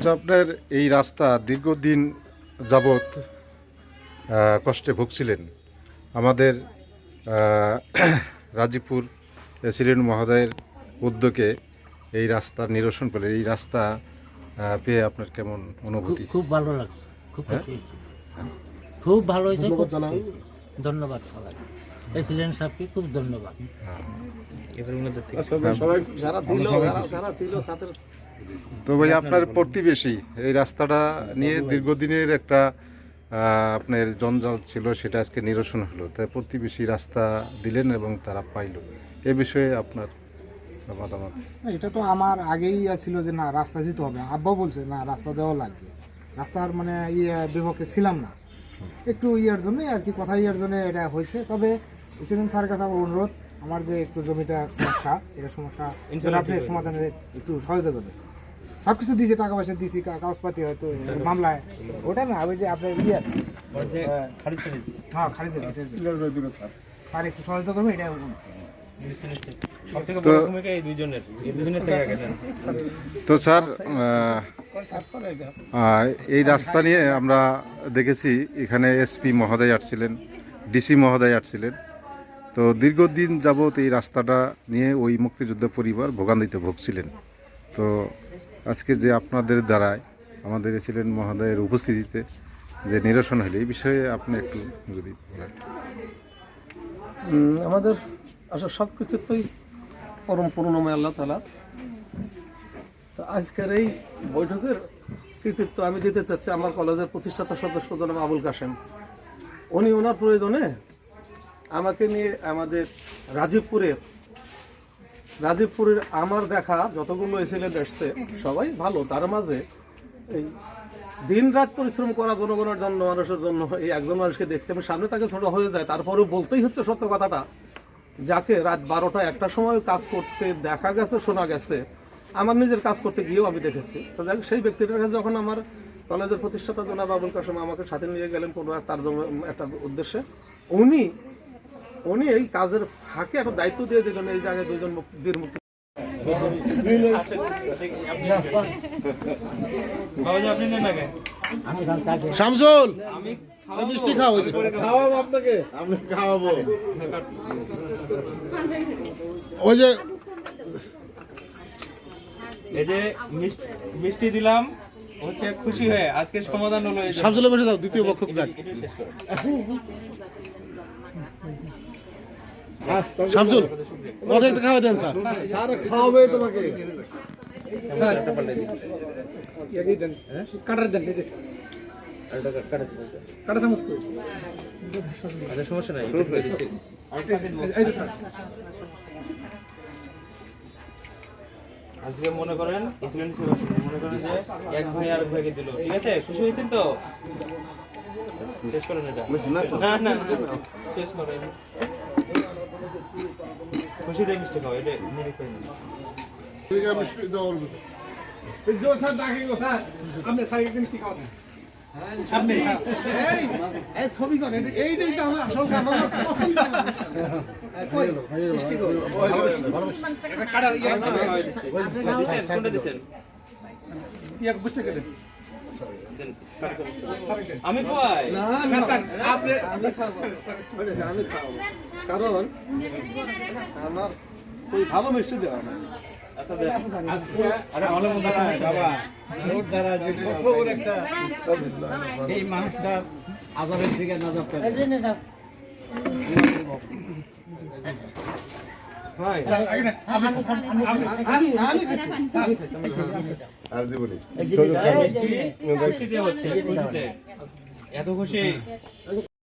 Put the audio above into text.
আচ্ছা আপনার এই রাস্তা দীর্ঘদিন যাবৎ কষ্টে ভুগছিলেন। আমাদের রাজীবপুর প্রেসিডেন্ট মহোদয়ের উদ্যোগে এই রাস্তার নিরসন পেলে এই রাস্তা পেয়ে আপনার কেমন অনুভূতি? খুব ভালো লাগছে খুব হ্যাঁ? খুব ভালো হয়েছে। ধন্যবাদ সবাই। প্রেসিডেন্ট সাহেবকে খুব ধন্যবাদ। তো ভাই আপনার প্রতিবেশী এই রাস্তাটা নিয়ে দীর্ঘদিনের একটা আপনার জঞ্জাল ছিল সেটা আজকে নিরসন হলো। তাই প্রতিবেশী রাস্তা দিলেন এবং তারা পাইল। এ বিষয়ে আপনার মতামত? এটা তো আমার আগেই ছিল যে না রাস্তা দিতে হবে। আব্বা বলছে না রাস্তা দেওয়া লাগবে। রাস্তার মানে ইয়ে বিপক্ষে ছিলাম না। একটু ইয়ার জন্যই আর কি কথা ইয়ের জন্য এটা হয়েছে। তবে প্রেসিডেন্ট স্যার কাছে আমার অনুরোধ আমার যে একটু জমিটা সমস্যা এটা সমস্যা আপনি সমাধানের একটু সহায়তা করবেন। সব কিছু দিয়েছে টাকা পয়সা দিয়েছি কাগজপাতি হয়তো মামলায়। ওটা না ওই যে আপনার ইয়ে। হ্যাঁ। খারিজ স্যার একটু করবেন এটা তো। স্যার এই রাস্তা নিয়ে আমরা দেখেছি এখানে এসপি মহোদয় আসছিলেন ডিসি মহোদয় আসছিলেন। তো দীর্ঘদিন যাবৎ এই রাস্তাটা নিয়ে ওই মুক্তিযোদ্ধা পরিবার ভোগান্তিতে ভুগছিলেন। তো আজকে যে আপনাদের দ্বারায় আমাদের ছিলেন মহোদয়ের উপস্থিতিতে যে নিরসন হলে, এই বিষয়ে আপনি একটু যদি বলেন। আমাদের আসলে সব কিছুতেই পরম করুণাময় আল্লাহ তালা তো আজকের এই বৈঠকের কৃতিত্ব আমি দিতে চাচ্ছি আমার কলেজের প্রতিষ্ঠাতা সদস্য জনাব আবুল কাশেম উনি ওনার প্রয়োজনে আমাকে নিয়ে আমাদের রাজীবপুরের রাজীবপুরের আমার দেখা যতগুলো এসিলেন্ট এসছে সবাই ভালো। তার মাঝে এই দিন রাত পরিশ্রম করা জনগণের জন্য, মানুষের জন্য, এই একজন মানুষকে দেখছি, আমি সামনে তাকে ছোট হয়ে যায়, তারপরেও বলতেই হচ্ছে সত্য কথাটা। যাকে রাত বারোটা একটা সময় কাজ করতে দেখা গেছে, শোনা গেছে, আমার নিজের কাজ করতে গিয়েও আমি দেখেছি। তো দেখ সেই ব্যক্তিটার কাছে যখন আমার কলেজের প্রতিষ্ঠাতা জনাব আবুল কাসম আমাকে সাথে নিয়ে গেলেন কোনো তার জন্য একটা উদ্দেশ্যে, উনি উনি এই কাজের ফাঁকে একটা দায়িত্ব দিয়ে দিলেন এই জায়গায় দুজন বীর মুক্তি বাবাজি আপনি নেন আগে। আমি গান শামসুল মিষ্টি খাও ওই খাওয়াবো আপনাকে আমি খাওয়াবো। ওই যে এই যে মিষ্টি- মিষ্টি দিলাম হচ্ছে খুশি হয়ে। আজকে সমাধান হলো এই বসে দাও দ্বিতীয় পক্ষ যাক। শামসুল আমাকে একটা খাওয়া দেন স্যার। স্যার খাওয়াবে তোমাকে। আচ্ছা সমস্যা নাই আজকে মনে করেন মনে করেন যে এক ভাই আর ভাইকে দিল। ঠিক আছে? খুশি হয়েছেন তো? শেষ করেন এটা। না না না, শেষ করেন। খুশি দিয়ে মিষ্টি খাও এটা মেরে খাই না ঠিক আছে মিষ্টি দাও ওর ভিতরে। এই যে স্যার ডাকি গো স্যার আপনি সাইকেল কি কথা আপনি এই এই ছবি করেন এইটাই তো আমার আসল আমার পছন্দ কই মিষ্টি কই এটা কাটার ইয়া কোনটা দিছেন ইয়া বুঝতে গেলেন। আমি কই না আপনি আমি খাব। আমি খাব। কারণ আমার ওই ভালো মিষ্টি দেওয়া না। আচ্ছা দেন আরে ভালো মন্দ বাবা। রোড দ্বারা যে কত এই মানুষটা আদরের দিকে নজর করে। আর দিব নি খুশি দিয়ে হচ্ছে খুশিতে এত খুশি